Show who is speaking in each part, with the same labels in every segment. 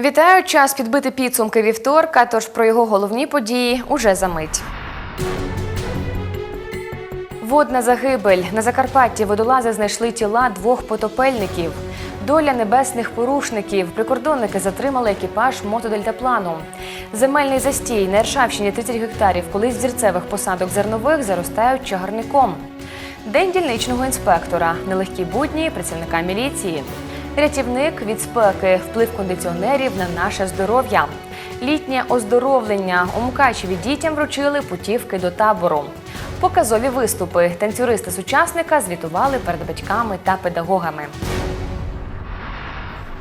Speaker 1: Вітаю! Час підбити підсумки вівторка. Тож про його головні події уже за мить. Водна загибель на Закарпатті водолази знайшли тіла двох потопельників. Доля небесних порушників. Прикордонники затримали екіпаж мотодельтаплану. Земельний застій на Іршавщині 30 гектарів колись зірцевих посадок зернових заростають чагарником. День дільничного інспектора. Нелегкі будні працівника міліції. Рятівник від спеки, вплив кондиціонерів на наше здоров'я. Літнє оздоровлення у Мукачеві дітям вручили путівки до табору. Показові виступи. Танцюристи сучасника звітували перед батьками та педагогами.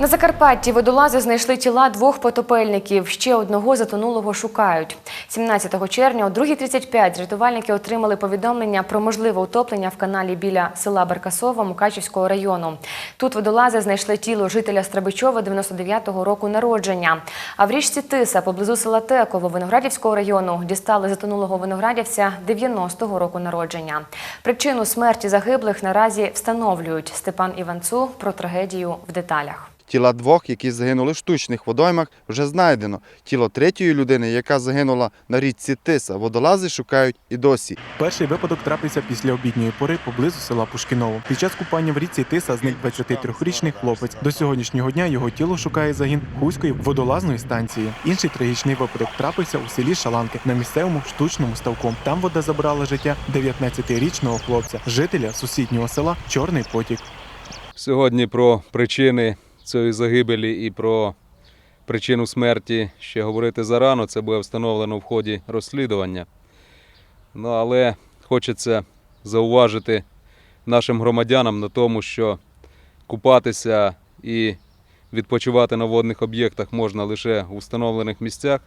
Speaker 1: На Закарпатті водолази знайшли тіла двох потопельників. Ще одного затонулого шукають. 17 червня о 2.35 рятувальники отримали повідомлення про можливе утоплення в каналі біля села Баркасова Мукачівського району. Тут водолази знайшли тіло жителя Страбичова 99-го року народження. А в річці Тиса поблизу села Теково Виноградівського району дістали затонулого виноградівця 90-го року народження. Причину смерті загиблих наразі встановлюють. Степан Іванцу про трагедію в деталях.
Speaker 2: Тіла двох, які загинули в штучних водоймах, вже знайдено. Тіло третьої людини, яка загинула на річці Тиса, водолази шукають і досі.
Speaker 3: Перший випадок трапився після обідньої пори поблизу села Пушкіново. Під час купання в річці Тиса зник 23-річний хлопець. До сьогоднішнього дня його тіло шукає загін Хуської водолазної станції. Інший трагічний випадок трапився у селі Шаланки на місцевому штучному ставку. Там вода забрала життя 19-річного хлопця, жителя сусіднього села Чорний Потік.
Speaker 4: Сьогодні про причини цієї загибелі і про причину смерті ще говорити зарано. Це буде встановлено в ході розслідування. Ну, але хочеться зауважити нашим громадянам на тому, що купатися і відпочивати на водних об'єктах можна лише у встановлених місцях.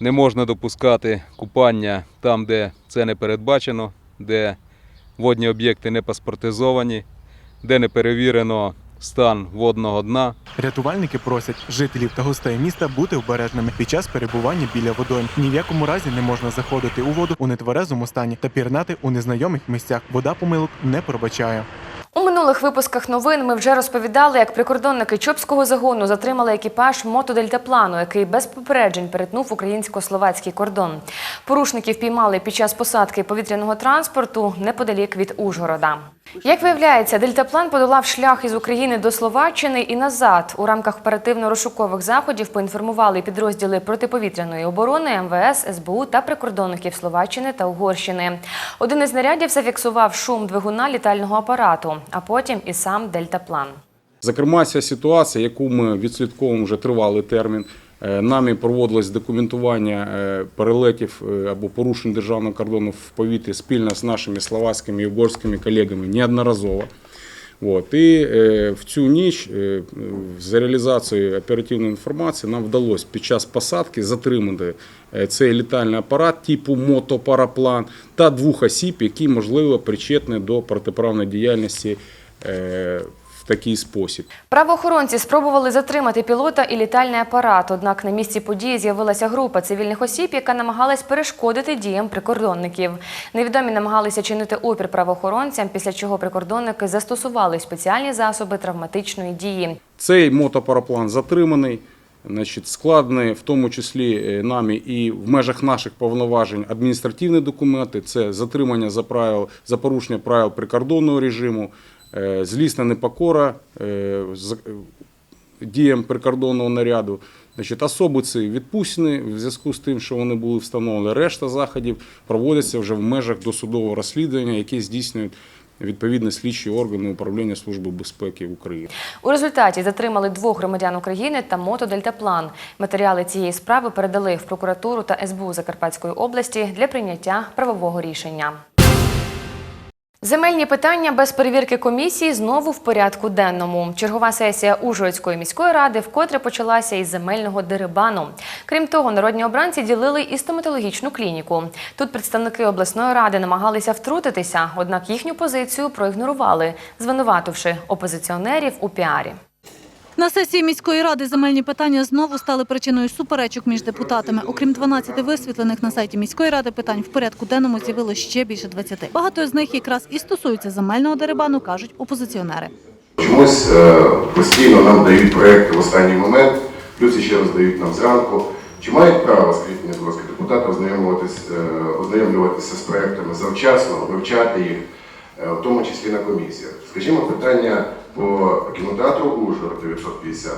Speaker 4: Не можна допускати купання там, де це не передбачено, де водні об'єкти не паспортизовані, де не перевірено стан водного дна.
Speaker 3: Рятувальники просять жителів та гостей міста бути обережними під час перебування біля водойм. Ні в якому разі не можна заходити у воду у нетверезому стані та пірнати у незнайомих місцях. Вода помилок не пробачає.
Speaker 1: Минулих випусках новин ми вже розповідали, як прикордонники Чопського загону затримали екіпаж мотодельтаплану, який без попереджень перетнув українсько-словацький кордон. Порушників піймали під час посадки повітряного транспорту неподалік від Ужгорода. Як виявляється, дельтаплан подолав шлях із України до Словаччини і назад. У рамках оперативно-розшукових заходів поінформували підрозділи протиповітряної оборони МВС, СБУ та прикордонників Словаччини та Угорщини. Один із знарядів зафіксував шум двигуна літального апарату, а потім і сам дельтаплан.
Speaker 5: Зокрема, ця ситуація, яку ми відслідковуємо вже тривалий термін. е, Нами проводилось документування е, перелетів е, або порушень державного кордону в повітрі спільно з нашими словацькими і угорськими колегами неодноразово. От. І е, в цю ніч е, за реалізацією оперативної інформації нам вдалося під час посадки затримати е, цей літальний апарат типу мотопараплан та двох осіб, які можливо причетні до протиправної діяльності такий спосіб.
Speaker 1: Правоохоронці спробували затримати пілота і літальний апарат. Однак на місці події з'явилася група цивільних осіб, яка намагалась перешкодити діям прикордонників. Невідомі намагалися чинити опір правоохоронцям, після чого прикордонники застосували спеціальні засоби травматичної дії.
Speaker 5: Цей мотопараплан затриманий, значить, складений в тому числі е, нами і в межах наших повноважень адміністративні документи. Це затримання за правил за порушення правил прикордонного режиму, злісна непокора е, діям прикордонного наряду. Значить, особи ці відпущені в зв'язку з тим, що вони були встановлені. Решта заходів проводяться вже в межах досудового розслідування, яке здійснюють відповідні слідчі органи управління Служби безпеки України.
Speaker 1: У результаті затримали двох громадян України та мотодельтаплан. Матеріали цієї справи передали в прокуратуру та СБУ Закарпатської області для прийняття правового рішення. Земельні питання без перевірки комісії знову в порядку денному. Чергова сесія Ужгородської міської ради вкотре почалася із земельного дерибану. Крім того, народні обранці ділили і стоматологічну клініку. Тут представники обласної ради намагалися втрутитися, однак їхню позицію проігнорували, звинувативши опозиціонерів у піарі.
Speaker 6: На сесії міської ради земельні питання знову стали причиною суперечок між депутатами. Окрім 12 висвітлених на сайті міської ради питань, в порядку денному з'явилось ще більше 20. Багато з них якраз і стосуються земельного дерибану, кажуть опозиціонери.
Speaker 7: Чомусь е, постійно нам дають проекти в останній момент. плюс ще роздають нам зранку. Чи мають право, скажіть мені, будь ласка, депутати е, ознайомлюватися з проектами завчасно, вивчати їх, е, в тому числі на комісіях? Скажімо, питання по кінотеатру Ужгород 950.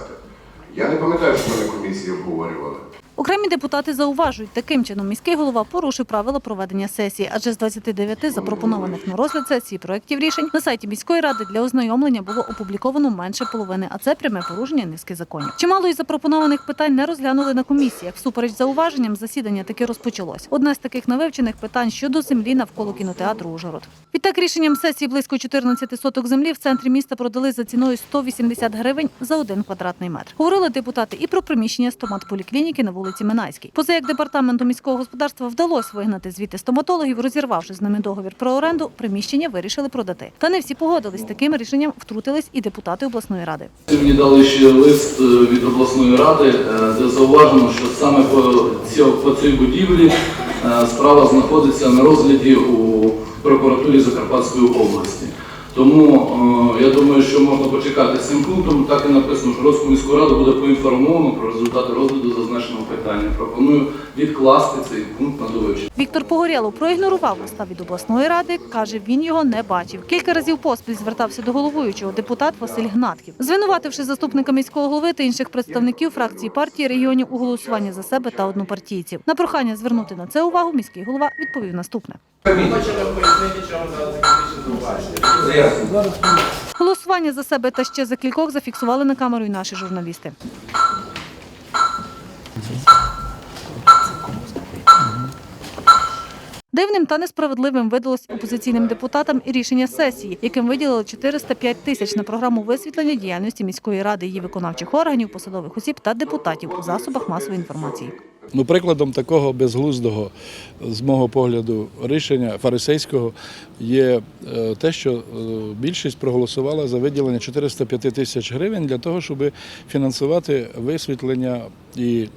Speaker 7: Я не пам'ятаю, що ми комісії обговорювали.
Speaker 6: Окремі депутати зауважують, таким чином міський голова порушив правила проведення сесії, адже з 29 запропонованих на розгляд сесії проєктів рішень на сайті міської ради для ознайомлення було опубліковано менше половини, а це пряме порушення низки законів. Чимало із запропонованих питань не розглянули на комісіях. Всупереч зауваженням засідання таки розпочалось. Одне з таких невивчених питань щодо землі навколо кінотеатру Ужгород. Відтак рішенням сесії близько 14 соток землі в центрі міста продали за ціною 180 гривень за один квадратний метр. Говорили депутати і про приміщення стоматполіклініки на вулиці Минайській. Поза як департаменту міського господарства вдалося вигнати звідти стоматологів, розірвавши з ними договір про оренду, приміщення вирішили продати. Та не всі погодились таким рішенням. Втрутились і депутати обласної ради.
Speaker 8: Мені дали ще лист е, від обласної ради, е, де зауважено, що саме по цій, по цій будівлі е, справа знаходиться на розгляді у прокуратурі Закарпатської області. Тому е, я думаю, що можна почекати цим пунктом. Так і написано, що Розку міську раду буде поінформовано про результати розгляду зазначеного питання. Пропоную відкласти цей пункт на довивчення.
Speaker 6: Віктор Погорєлов проігнорував листа від обласної ради. каже, він його не бачив. Кілька разів поспіль звертався до головуючого депутат Василь Гнатків, звинувативши заступника міського голови та інших представників фракції партії регіонів у голосуванні за себе та однопартійців. На прохання звернути на це увагу міський голова відповів наступне. Голосування за себе та ще за кількох зафіксували на камеру і наші журналісти. Дивним та несправедливим видалось опозиційним депутатам і рішення сесії, яким виділили 405 тисяч на програму висвітлення діяльності міської ради, її виконавчих органів, посадових осіб та депутатів у засобах масової інформації.
Speaker 9: Ну, прикладом такого безглуздого, з мого погляду, рішення фарисейського є е, те, що е, більшість проголосувала за виділення 405 тисяч гривень для того, щоб фінансувати висвітлення і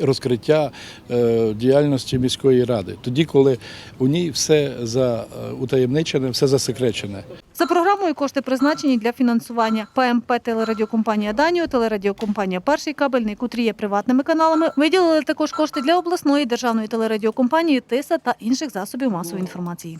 Speaker 9: розкриття е, діяльності міської ради, тоді, коли у ній все за е, утаємничене, все засекречене.
Speaker 6: За програмою кошти призначені для фінансування ПМП телерадіокомпанія Даніо, телерадіокомпанія Перший кабельний, котрі є приватними каналами. Виділили також кошти для обласної державної телерадіокомпанії Тиса та інших засобів масової інформації.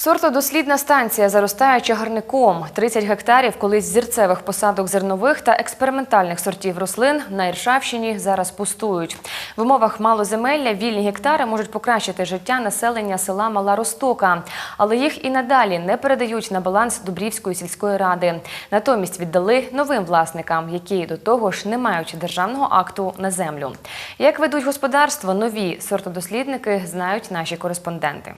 Speaker 1: Сортодослідна станція заростає чагарником. 30 гектарів колись зірцевих посадок зернових та експериментальних сортів рослин на Іршавщині зараз пустують. В умовах малоземелля вільні гектари можуть покращити життя населення села Мала Ростока, але їх і надалі не передають на баланс Дубрівської сільської ради. Натомість віддали новим власникам, які до того ж не мають державного акту на землю. Як ведуть господарство нові сортодослідники, знають наші кореспонденти.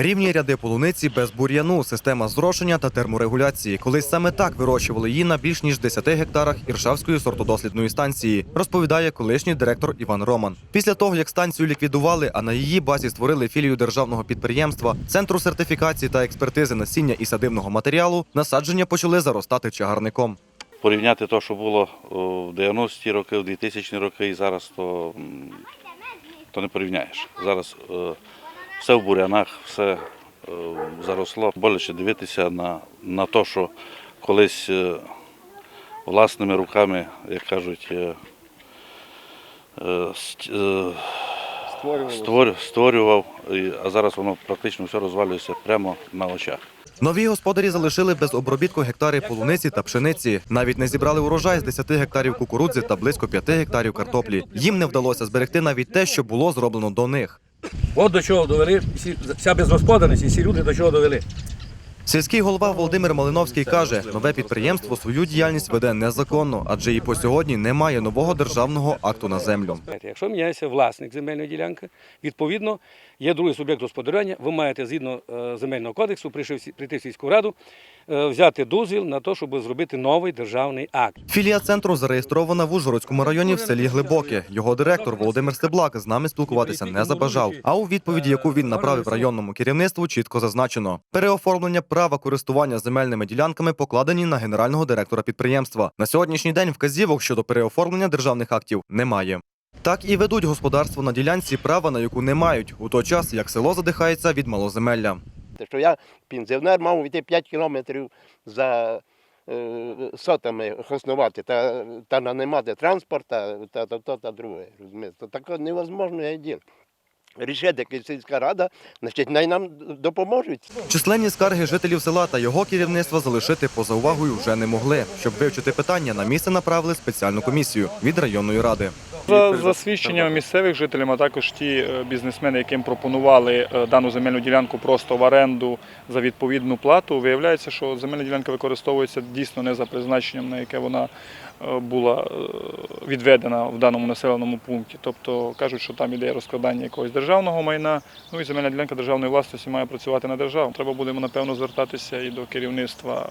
Speaker 10: Рівні ряди полуниці без бур'яну, система зрошення та терморегуляції. Колись саме так вирощували її на більш ніж 10 гектарах Іршавської сортодослідної станції, розповідає колишній директор Іван Роман. Після того, як станцію ліквідували, а на її базі створили філію державного підприємства, центру сертифікації та експертизи насіння і садибного матеріалу, насадження почали заростати чагарником.
Speaker 11: порівняти те, що було в 90-ті роки, в 2000 роки і зараз, то, то не порівняєш. Зараз е, все в бурянах, все е, заросло. Боляче дивитися на, на те, що колись е, власними руками, як кажуть, е, ст- створював, створював, а зараз воно практично все розвалюється прямо на очах.
Speaker 10: Нові господарі залишили без обробітку гектари полуниці та пшениці. Навіть не зібрали урожай з 10 гектарів кукурудзи та близько 5 гектарів картоплі. Їм не вдалося зберегти навіть те, що було зроблено до них.
Speaker 12: От до чого довели всі, вся безгосподарність і всі люди до чого довели.
Speaker 10: Сільський голова Володимир Малиновський каже, нове підприємство свою діяльність веде незаконно, адже і по сьогодні немає нового державного акту на землю.
Speaker 12: Якщо міняється власник земельної ділянки, відповідно є другий суб'єкт господарювання. Ви маєте згідно е, земельного кодексу прийшли в сі- прийти в сільську раду, взяти дозвіл на те, щоб зробити новий державний акт.
Speaker 10: Філія центру зареєстрована в Ужгородському районі в селі Глибоке. Його директор Володимир Стеблак з нами спілкуватися не забажав. А у відповіді, яку він направив районному керівництву, чітко зазначено: переоформлення права користування земельними ділянками покладені на генерального директора підприємства. На сьогоднішній день вказівок щодо переоформлення державних актів немає. Так і ведуть господарство на ділянці, права на яку не мають, у той час як село задихається від малоземелля.
Speaker 13: Що я пенсіонер мав йти 5 кілометрів за е, сотами основати та, та нанимати транспорт та, та, та, та, та друге. Розумієте? Таке невозможне діло. Рішити, як сільська рада, значить, най нам допоможуть.
Speaker 10: Численні скарги жителів села та його керівництва залишити поза увагою вже не могли. Щоб вивчити питання, на місце направили спеціальну комісію від районної ради.
Speaker 14: За, за свідченнями місцевих жителів, а також ті е, бізнесмени, яким пропонували е, дану земельну ділянку просто в оренду за відповідну плату, виявляється, що земельна ділянка використовується дійсно не за призначенням, на яке вона е, була відведена в даному населеному пункті. Тобто кажуть, що там іде розкладання якогось державного майна. Ну і земельна ділянка державної власності має працювати на державу. Треба буде напевно звертатися і до керівництва.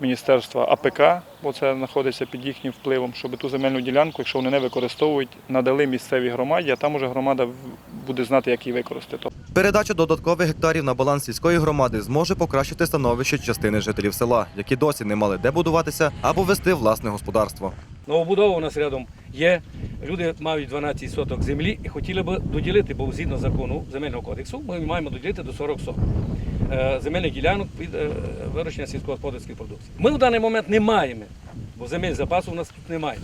Speaker 14: Міністерства АПК, бо це знаходиться під їхнім впливом, щоб ту земельну ділянку, якщо вони не використовують, надали місцевій громаді, а там уже громада буде знати, як її використати.
Speaker 10: Передача додаткових гектарів на баланс сільської громади зможе покращити становище частини жителів села, які досі не мали де будуватися або вести власне господарство.
Speaker 12: Новобудова у нас рядом є. Люди мають 12 соток землі і хотіли б доділити, бо згідно закону земельного кодексу ми маємо доділити до 40 соток земельних ділянок під е, вирощення сільськогосподарських продукцій. Ми в даний момент не маємо, бо земель запасу у нас тут немає.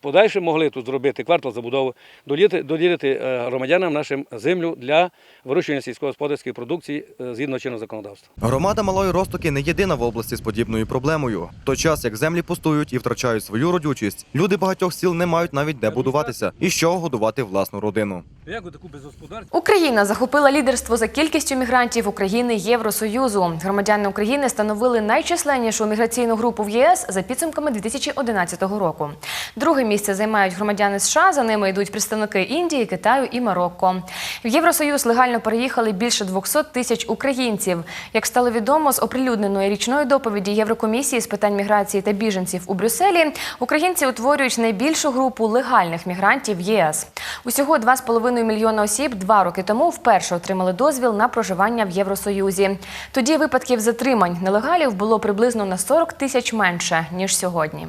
Speaker 12: Подальшим могли тут зробити квартал забудови, доділити, доділити е, громадянам нашим землю для вирощування сільськогосподарської продукції е, згідно чинного законодавства.
Speaker 10: Громада Малої Ростоки не єдина в області з подібною проблемою. Той час, як землі пустують і втрачають свою родючість, люди багатьох сіл не мають навіть де будуватися і чого годувати власну родину.
Speaker 12: Як таку безгосподарську?
Speaker 1: Україна захопила лідерство за кількістю мігрантів України Євросоюзу. Громадяни України становили найчисленнішу міграційну групу в ЄС за підсумками 2011 року. Друге місце займають громадяни США. За ними йдуть представники Індії, Китаю і Марокко. В Євросоюз легально переїхали більше 200 тисяч українців. Як стало відомо з оприлюдненої річної доповіді Єврокомісії з питань міграції та біженців у Брюсселі, українці утворюють найбільшу групу легальних мігрантів єС. Усього 2,5 мільйона осіб два роки тому вперше отримали дозвіл на проживання в Євросоюзі. Тоді випадків затримань нелегалів було приблизно на 40 тисяч менше ніж сьогодні.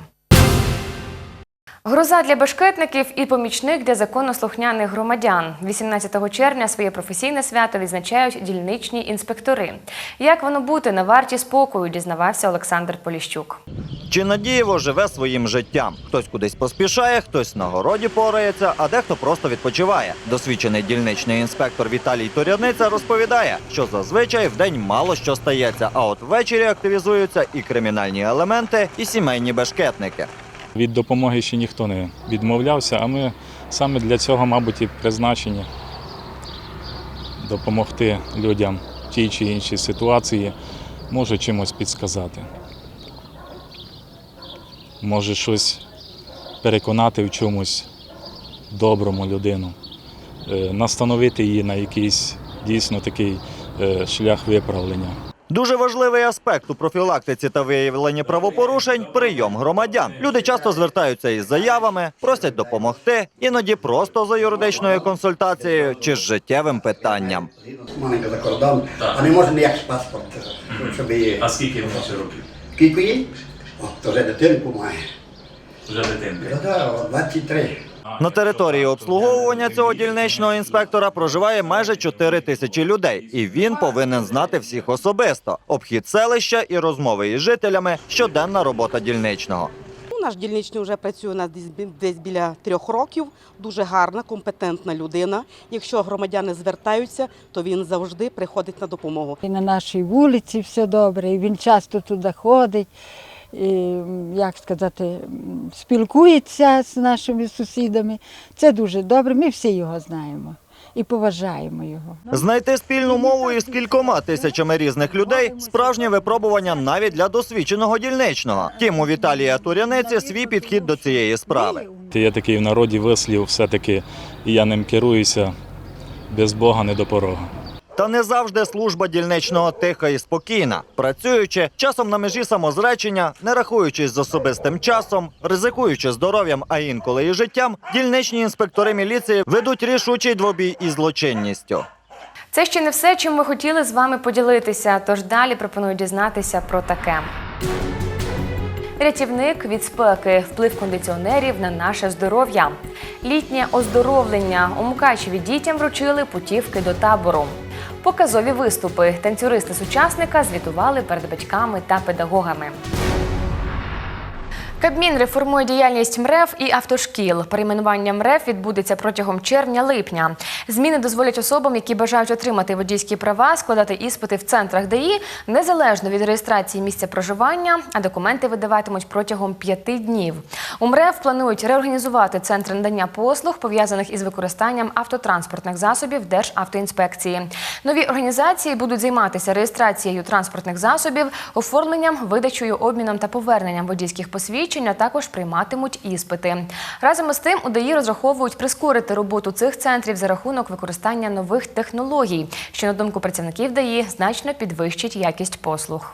Speaker 1: Гроза для бешкетників і помічник для законослухняних громадян. 18 червня своє професійне свято відзначають дільничні інспектори. Як воно бути на варті спокою, дізнавався Олександр Поліщук.
Speaker 15: Чи надієво живе своїм життям? Хтось кудись поспішає, хтось на городі порається, а дехто просто відпочиває. Досвідчений дільничний інспектор Віталій Торяниця розповідає, що зазвичай вдень мало що стається, а от ввечері активізуються і кримінальні елементи, і сімейні бешкетники.
Speaker 16: Від допомоги ще ніхто не відмовлявся, а ми саме для цього, мабуть, і призначені допомогти людям в тій чи іншій ситуації, може чимось підсказати. Може щось переконати в чомусь доброму людину, е, настановити її на якийсь дійсно такий е, шлях виправлення.
Speaker 15: Дуже важливий аспект у профілактиці та виявленні правопорушень прийом громадян. Люди часто звертаються із заявами, просять допомогти, іноді просто за юридичною консультацією чи з життєвим питанням.
Speaker 17: маленька за кордон, а не може ніяк паспорт, щоб її.
Speaker 18: А скільки ще років?
Speaker 17: Скільки їй? О, то вже дитинку має.
Speaker 18: Вже дитинка.
Speaker 17: Да, да, 23.
Speaker 15: На території обслуговування цього дільничного інспектора проживає майже 4 тисячі людей, і він повинен знати всіх особисто. Обхід селища і розмови із жителями щоденна робота дільничного.
Speaker 19: Ну, Наш дільничний вже працює у нас десь біля трьох років. Дуже гарна, компетентна людина. Якщо громадяни звертаються, то він завжди приходить на допомогу.
Speaker 20: І на нашій вулиці все добре, і він часто туди ходить, як сказати, спілкується з нашими сусідами. Це дуже добре, ми всі його знаємо і поважаємо його.
Speaker 15: Знайти спільну мову із кількома тисячами різних людей справжнє випробування навіть для досвідченого дільничного. Тім у Віталія Туряниці свій підхід до цієї справи.
Speaker 16: Є такий в народі вислів, все-таки і я ним керуюся без Бога не до порога.
Speaker 15: Та не завжди служба дільничного тиха і спокійна. Працюючи часом на межі самозречення, не рахуючись з особистим часом, ризикуючи здоров'ям, а інколи і життям, дільничні інспектори міліції ведуть рішучий двобій із злочинністю.
Speaker 1: Це ще не все, чим ми хотіли з вами поділитися. Тож далі пропоную дізнатися про таке. Рятівник від спеки, вплив кондиціонерів на наше здоров'я. Літнє оздоровлення у Мукачеві дітям вручили путівки до табору. Показові виступи. Танцюристи сучасника звітували перед батьками та педагогами. Кабмін реформує діяльність МРЕФ і автошкіл. Перейменування МРЕФ відбудеться протягом червня-липня. Зміни дозволять особам, які бажають отримати водійські права, складати іспити в центрах ДАІ незалежно від реєстрації місця проживання, а документи видаватимуть протягом п'яти днів. У МРЕФ планують реорганізувати центри надання послуг, пов'язаних із використанням автотранспортних засобів Державтоінспекції. Нові організації будуть займатися реєстрацією транспортних засобів, оформленням, видачею, обміном та поверненням водійських посвідчень, а також прийматимуть іспити. Разом із тим, у ДАІ розраховують прискорити роботу цих центрів за рахунок використання нових технологій, що на думку працівників ДАІ значно підвищить якість послуг.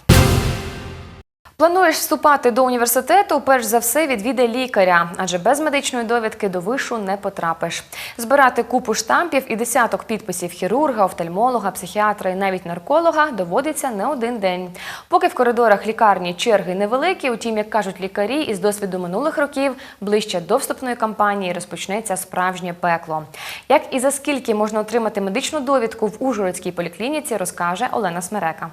Speaker 1: Плануєш вступати до університету, перш за все відвідай лікаря, адже без медичної довідки до вишу не потрапиш. Збирати купу штампів і десяток підписів хірурга, офтальмолога, психіатра і навіть нарколога доводиться не один день. Поки в коридорах лікарні черги невеликі, утім, як кажуть лікарі, із досвіду минулих років ближче до вступної кампанії розпочнеться справжнє пекло. Як і за скільки можна отримати медичну довідку в Ужгородській поліклініці, розкаже Олена Смерека.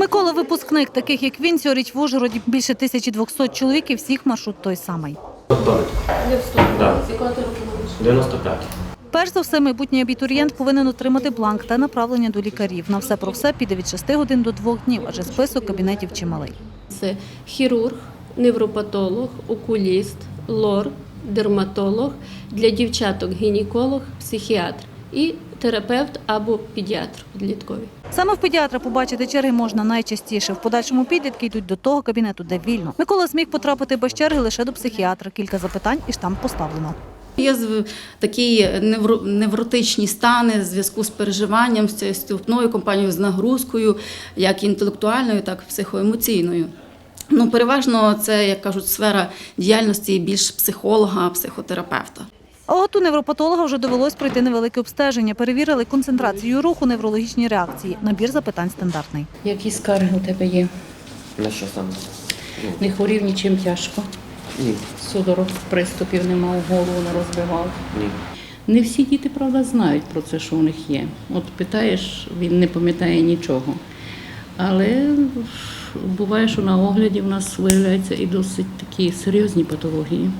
Speaker 6: Микола випускник, таких як він, цьогоріч в Ужгороді більше 1200 чоловік і всіх маршрут той самий.
Speaker 18: 95.
Speaker 6: Перш за все, майбутній абітурієнт повинен отримати бланк та направлення до лікарів. На все про все піде від 6 годин до 2 днів, адже список кабінетів чималий.
Speaker 21: Це хірург, невропатолог, окуліст, лор, дерматолог, для дівчаток гінеколог, психіатр і терапевт або педіатр підлітковий.
Speaker 6: Саме в педіатра побачити черги можна найчастіше. В подальшому підлітки йдуть до того кабінету, де вільно. Микола зміг потрапити без черги лише до психіатра. Кілька запитань і штамп поставлено.
Speaker 22: Є такі невротичні стани в зв'язку з переживанням з цією ступною компанією з нагрузкою, як інтелектуальною, так і психоемоційною. Ну, переважно це, як кажуть, сфера діяльності більш психолога, психотерапевта.
Speaker 6: А от у невропатолога вже довелось пройти невелике обстеження. Перевірили концентрацію руху, неврологічні реакції. Набір запитань стандартний.
Speaker 23: Які скарги у тебе є?
Speaker 18: На що саме?
Speaker 23: Не хворів нічим тяжко.
Speaker 18: Ні.
Speaker 23: Судорог приступів не мав, голову не розбивав.
Speaker 18: Ні.
Speaker 23: Не всі діти, правда, знають про це, що у них є. От питаєш, він не пам'ятає нічого. Але буває, що на огляді в нас виявляються і досить такі серйозні патології,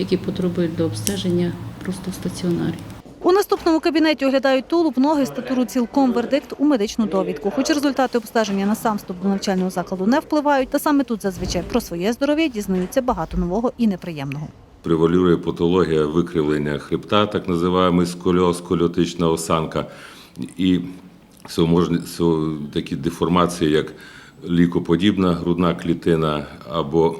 Speaker 23: які потребують до обстеження просто в стаціонарі.
Speaker 6: У наступному кабінеті оглядають тулуб, ноги, статуру цілком вердикт у медичну довідку. Хоч результати обстеження на сам вступ до навчального закладу не впливають, та саме тут зазвичай про своє здоров'я дізнаються багато нового і неприємного.
Speaker 24: Превалює патологія викривлення хребта, так називаємо скольоз, сколіотична осанка, і такі деформації, як лікоподібна грудна клітина або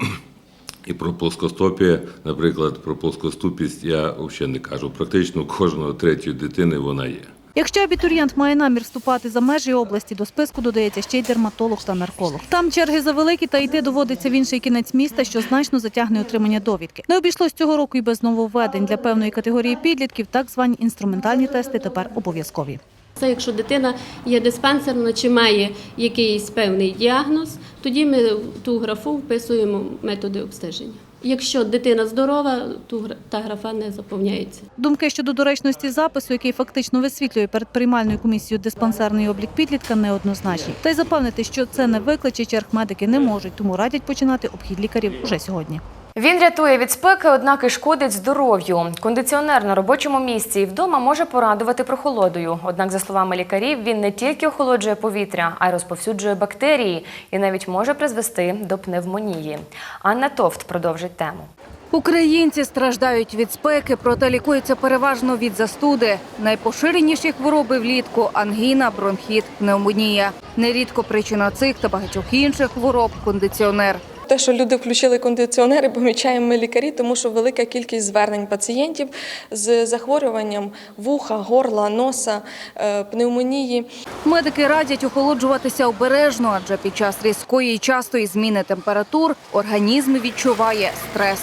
Speaker 24: і про плоскостопія, наприклад, про плоскоступість я взагалі не кажу. Практично кожного третьої дитини вона є.
Speaker 6: Якщо абітурієнт має намір вступати за межі області, до списку додається ще й дерматолог та нарколог. Там черги завеликі, та йти доводиться в інший кінець міста, що значно затягне отримання довідки. Не обійшлось цього року і без нововведень для певної категорії підлітків. Так звані інструментальні тести тепер обов'язкові.
Speaker 21: Це якщо дитина є диспансерна чи має якийсь певний діагноз, тоді ми в ту графу вписуємо методи обстеження. Якщо дитина здорова, то та графа не заповняється.
Speaker 6: Думки щодо доречності запису, який фактично висвітлює перед приймальною комісією диспансерний облік підлітка, неоднозначні. Та й запевнити, що це не викличе черг медики не можуть, тому радять починати обхід лікарів уже сьогодні.
Speaker 1: Він рятує від спеки, однак і шкодить здоров'ю. Кондиціонер на робочому місці і вдома може порадувати прохолодою. Однак, за словами лікарів, він не тільки охолоджує повітря, а й розповсюджує бактерії і навіть може призвести до пневмонії. Анна Товт продовжить тему.
Speaker 25: Українці страждають від спеки, проте лікуються переважно від застуди. Найпоширеніші хвороби влітку ангіна, бронхіт, пневмонія. Нерідко причина цих та багатьох інших хвороб кондиціонер.
Speaker 26: Те, що люди включили кондиціонери, помічаємо ми лікарі, тому що велика кількість звернень пацієнтів з захворюванням вуха, горла, носа, е, пневмонії.
Speaker 25: Медики радять охолоджуватися обережно, адже під час різкої і частої зміни температур організм відчуває стрес.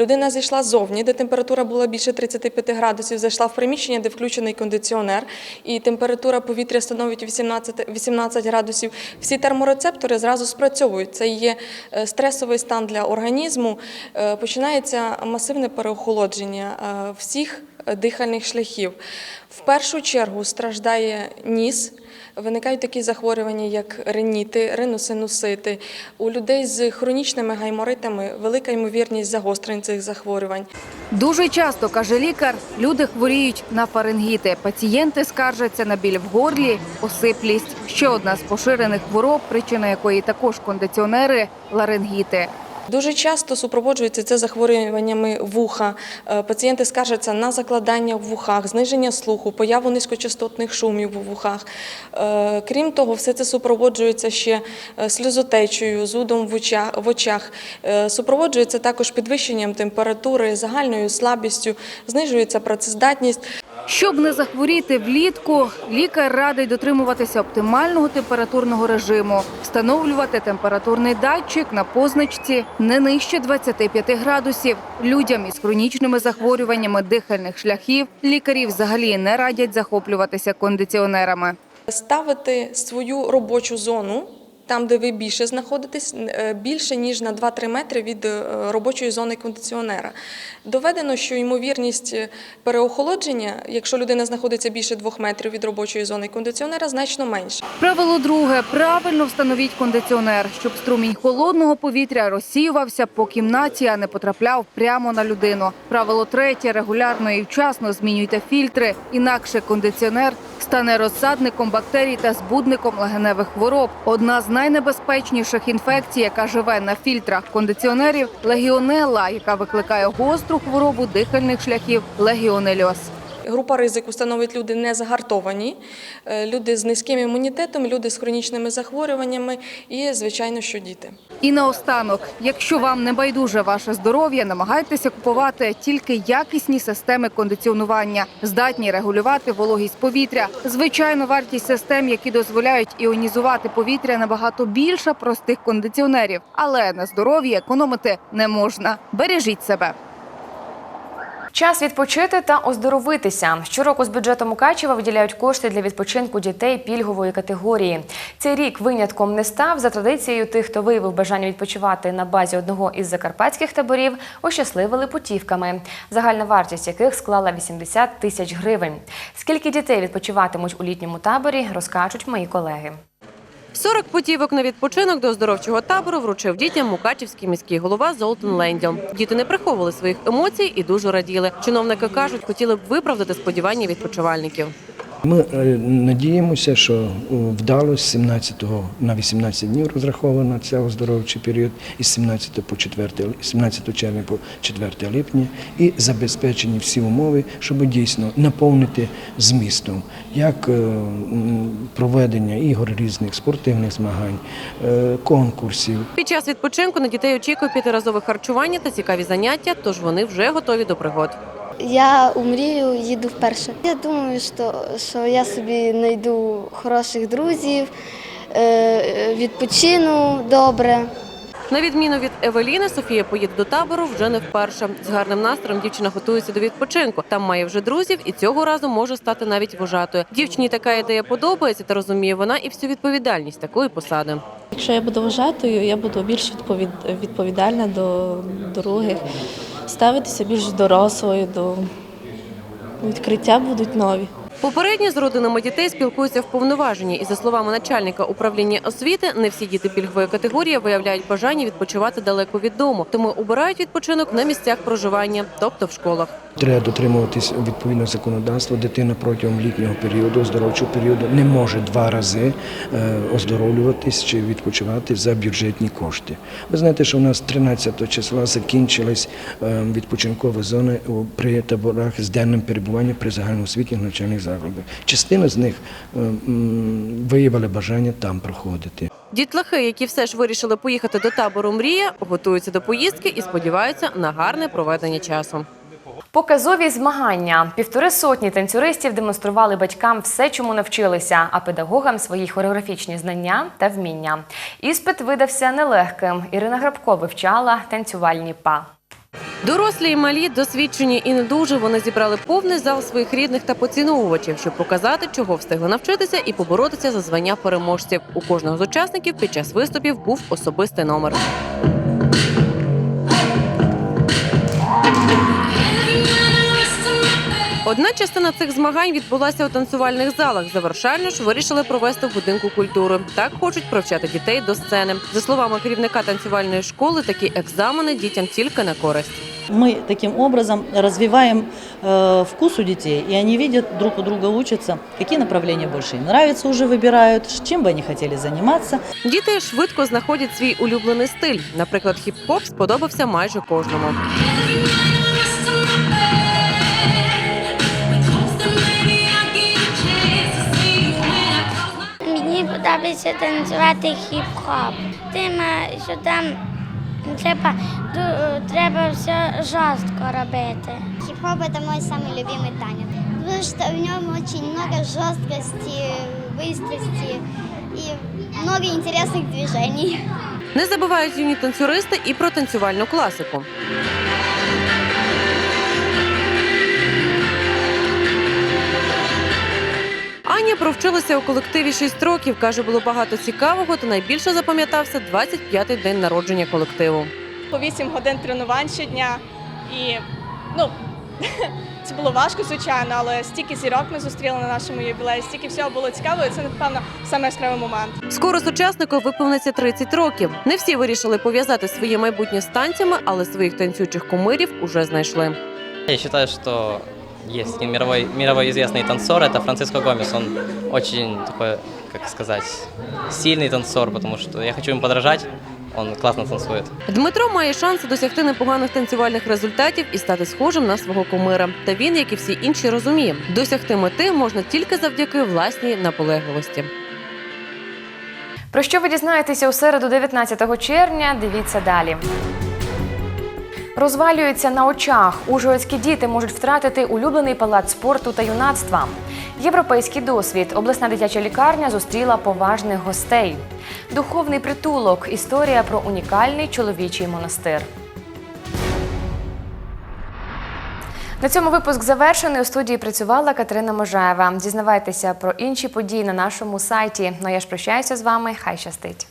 Speaker 26: Людина зайшла ззовні, де температура була більше 35 градусів, зайшла в приміщення, де включений кондиціонер, і температура повітря становить 18, 18 градусів. Всі терморецептори зразу спрацьовують. Це є е, стресовий стан для організму. Е, Починається масивне переохолодження е, всіх дихальних шляхів. В першу чергу страждає ніс, Виникають такі захворювання, як реніти, риносинусити. У людей з хронічними гайморитами велика ймовірність загострень цих захворювань.
Speaker 25: Дуже часто, каже лікар, люди хворіють на фарингіти. Пацієнти скаржаться на біль в горлі, осиплість. Ще одна з поширених хвороб, причина якої також кондиціонери ларингіти.
Speaker 26: Дуже часто супроводжується це захворюваннями вуха. Е, Пацієнти скаржаться на закладання в вухах, зниження слуху, появу низькочастотних шумів у вухах. Е, Крім того, все це супроводжується ще е, сльозотечею, зудом в очах, Супроводжується також підвищенням температури, загальною слабістю, знижується працездатність.
Speaker 25: Щоб не захворіти влітку, лікар радить дотримуватися оптимального температурного режиму, встановлювати температурний датчик на позначці не нижче 25 градусів. Людям із хронічними захворюваннями дихальних шляхів лікарі взагалі не радять захоплюватися кондиціонерами.
Speaker 26: Ставити свою робочу зону. Там, де ви більше знаходитесь, е, більше ніж на 2-3 метри від е, робочої зони кондиціонера. Доведено, що ймовірність е, переохолодження, якщо людина знаходиться більше 2 метрів від робочої зони кондиціонера, значно менша.
Speaker 25: Правило друге правильно встановіть кондиціонер, щоб струмінь холодного повітря розсіювався по кімнаті, а не потрапляв прямо на людину. Правило третє регулярно і вчасно змінюйте фільтри, інакше кондиціонер стане розсадником бактерій та збудником легеневих хвороб. Одна з найнебезпечніших інфекцій, яка живе на фільтрах кондиціонерів легіонела, яка викликає гостру хворобу дихальних шляхів легіонельоз.
Speaker 26: Група ризику становить люди не загартовані, е, люди з низьким імунітетом, люди з хронічними захворюваннями і, звичайно, що діти.
Speaker 25: І наостанок, якщо вам не байдуже ваше здоров'я, намагайтеся купувати тільки якісні системи кондиціонування, здатні регулювати вологість повітря. Звичайно, вартість систем, які дозволяють іонізувати повітря, набагато більша простих кондиціонерів, але на здоров'я економити не можна. Бережіть себе.
Speaker 1: Час відпочити та оздоровитися. Щороку з бюджету Мукачева виділяють кошти для відпочинку дітей пільгової категорії. Цей рік винятком не став. За традицією, тих, хто виявив бажання відпочивати на базі одного із закарпатських таборів, ощасливили путівками, загальна вартість яких склала 80 тисяч гривень. Скільки дітей відпочиватимуть у літньому таборі, розкажуть мої колеги.
Speaker 27: 40 путівок на відпочинок до оздоровчого табору вручив дітям мукачівський міський голова Золтан Лендьо. Діти не приховували своїх емоцій і дуже раділи. Чиновники кажуть, хотіли б виправдати сподівання відпочивальників.
Speaker 28: Ми е, надіємося, що вдалося 17 на 18 днів розраховано цей оздоровчий період із 17 по 4, 17 червня по 4 липня і забезпечені всі умови, щоб дійсно наповнити змістом, як е, проведення ігор різних спортивних змагань, е, конкурсів.
Speaker 27: Під час відпочинку на дітей очікує п'ятиразове харчування та цікаві заняття, тож вони вже готові до пригод.
Speaker 29: Я у мрію їду вперше. Я думаю, що, що я собі знайду хороших друзів, е, відпочину добре.
Speaker 27: На відміну від Евеліни, Софія поїде до табору вже не вперше. З гарним настроєм дівчина готується до відпочинку. Там має вже друзів, і цього разу може стати навіть вожатою. Дівчині така ідея подобається, та розуміє вона і всю відповідальність такої посади.
Speaker 30: Якщо я буду вважатою, я буду більш відповід- відповідальна до других, ставитися більш дорослою, до відкриття будуть нові.
Speaker 27: Попередньо з родинами дітей спілкуються вповноважені. І за словами начальника управління освіти, не всі діти пільгової категорії виявляють бажання відпочивати далеко від дому, тому обирають відпочинок на місцях проживання, тобто в школах.
Speaker 28: Треба дотримуватись відповідного законодавства. Дитина протягом літнього періоду, оздоровчого періоду, не може два рази е, оздоровлюватись чи відпочивати за бюджетні кошти. Ви знаєте, що у нас 13 числа закінчились е, відпочинкові зони при таборах з денним перебуванням при загальноосвітніх навчальних закладах. Частина з них е, виявили бажання там проходити.
Speaker 27: Дітлахи, які все ж вирішили поїхати до табору Мрія, готуються до поїздки і сподіваються на гарне проведення часу.
Speaker 1: Показові змагання. Півтори сотні танцюристів демонстрували батькам все, чому навчилися, а педагогам свої хореографічні знання та вміння. Іспит видався нелегким. Ірина Грабко вивчала танцювальні па.
Speaker 27: Дорослі і малі, досвідчені і не дуже, вони зібрали повний зал своїх рідних та поціновувачів, щоб показати, чого встигли навчитися і поборотися за звання переможців. У кожного з учасників під час виступів був особистий номер. Одна частина цих змагань відбулася у танцювальних залах. Завершальну ж вирішили провести в будинку культури. Так хочуть привчати дітей до сцени. За словами керівника танцювальної школи, такі екзамени дітям тільки на користь.
Speaker 31: Мы таким образом развиваем э, вкус у детей, и они видят, друг у друга учатся, какие направления больше им нравятся, уже выбирают, чем бы они хотели заниматься.
Speaker 27: Діти швидко знаходять свій улюблений стиль. Наприклад, хіп-хоп сподобався майже кожному.
Speaker 32: подобається танцювати хіп-хоп. Тим, е, що там треба, ду- треба все жорстко робити. Хіп-хоп – це мой самый любимый танец. Потому что в нем очень много жесткости, быстрости и много интересных движений.
Speaker 27: Не забувають юні танцюристи і про танцювальну класику. Аня провчилася у колективі 6 років. Каже, було багато цікавого, та найбільше запам'ятався 25-й день народження колективу.
Speaker 33: по 8 годин тренувань щодня. І ну, це було важко, звичайно, але стільки зірок ми зустріли на нашому юбілеї, стільки всього було цікаво, і це, напевно, саме яскравий момент.
Speaker 27: Скоро сучаснику виповниться 30 років. Не всі вирішили пов'язати своє майбутнє з танцями, але своїх танцюючих кумирів уже знайшли.
Speaker 18: Я считаю, что есть один мировой, мировой известный танцор, это Франциско Гомес. Он очень такой, как сказать, сильный танцор, потому что я хочу ему подражать. Он классно танцует.
Speaker 27: Дмитро має шанси досягти непоганих танцювальних результатів і стати схожим на свого кумира. Та він, як і всі інші, розуміє, досягти мети можна тільки завдяки власній наполегливості.
Speaker 1: Про що ви дізнаєтеся у середу 19 червня? Дивіться далі. Розвалюється на очах. Ужгородські діти можуть втратити улюблений палац спорту та юнацтва. Європейський досвід. Обласна дитяча лікарня зустріла поважних гостей. Духовний притулок. Історія про унікальний чоловічий монастир. На цьому випуск завершений. У студії працювала Катерина Можаєва. Дізнавайтеся про інші події на нашому сайті. Ну я ж прощаюся з вами. Хай щастить.